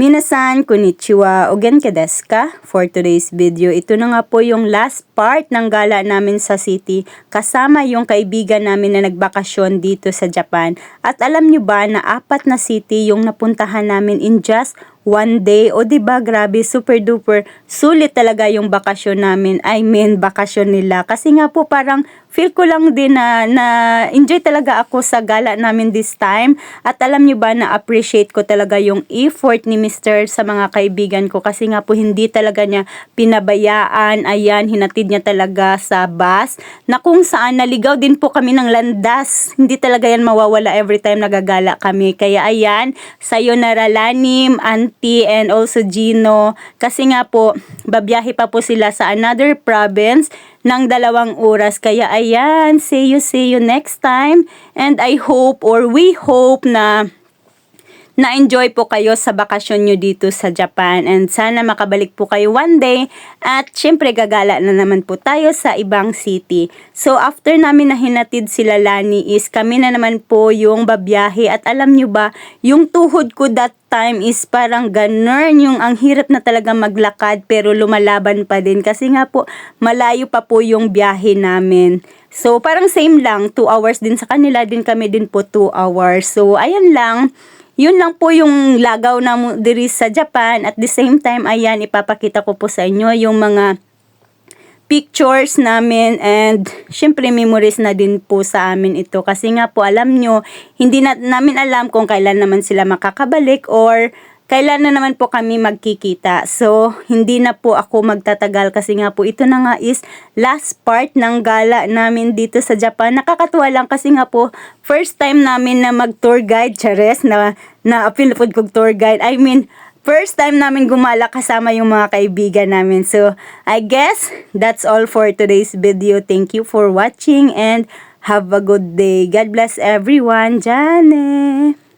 Minasan, konnichiwa, o genka desu ka? For today's video, ito na nga po yung last part ng gala namin sa city kasama yung kaibigan namin na nagbakasyon dito sa Japan. At alam nyo ba na apat na city yung napuntahan namin in just one day. O di ba grabe, super duper, sulit talaga yung bakasyon namin. I mean, bakasyon nila. Kasi nga po parang feel ko lang din na, na enjoy talaga ako sa gala namin this time. At alam nyo ba na appreciate ko talaga yung effort ni Mr. sa mga kaibigan ko. Kasi nga po hindi talaga niya pinabayaan. Ayan, hinatid niya talaga sa bus. Na kung saan naligaw din po kami ng landas. Hindi talaga yan mawawala every time nagagala kami. Kaya ayan, sayo Lanim, Auntie, and also Gino. Kasi nga po, babiyahe pa po sila sa another province ng dalawang oras. Kaya ayan, see you, see you next time. And I hope or we hope na na-enjoy po kayo sa bakasyon nyo dito sa Japan. And sana makabalik po kayo one day. At syempre gagala na naman po tayo sa ibang city. So after namin na hinatid sila Lani is kami na naman po yung babiyahe. At alam nyo ba yung tuhod ko that time is parang ganun. Yung ang hirap na talaga maglakad pero lumalaban pa din. Kasi nga po malayo pa po yung biyahe namin. So parang same lang. 2 hours din sa kanila din kami din po 2 hours. So ayan lang yun lang po yung lagaw na diri sa Japan. At the same time, ayan, ipapakita ko po sa inyo yung mga pictures namin and syempre memories na din po sa amin ito. Kasi nga po alam nyo, hindi na namin alam kung kailan naman sila makakabalik or kailan na naman po kami magkikita. So, hindi na po ako magtatagal kasi nga po ito na nga is last part ng gala namin dito sa Japan. Nakakatuwa lang kasi nga po first time namin na mag-tour guide, Chares, na, na po kong tour guide. I mean, first time namin gumala kasama yung mga kaibigan namin. So, I guess that's all for today's video. Thank you for watching and have a good day. God bless everyone. Jane!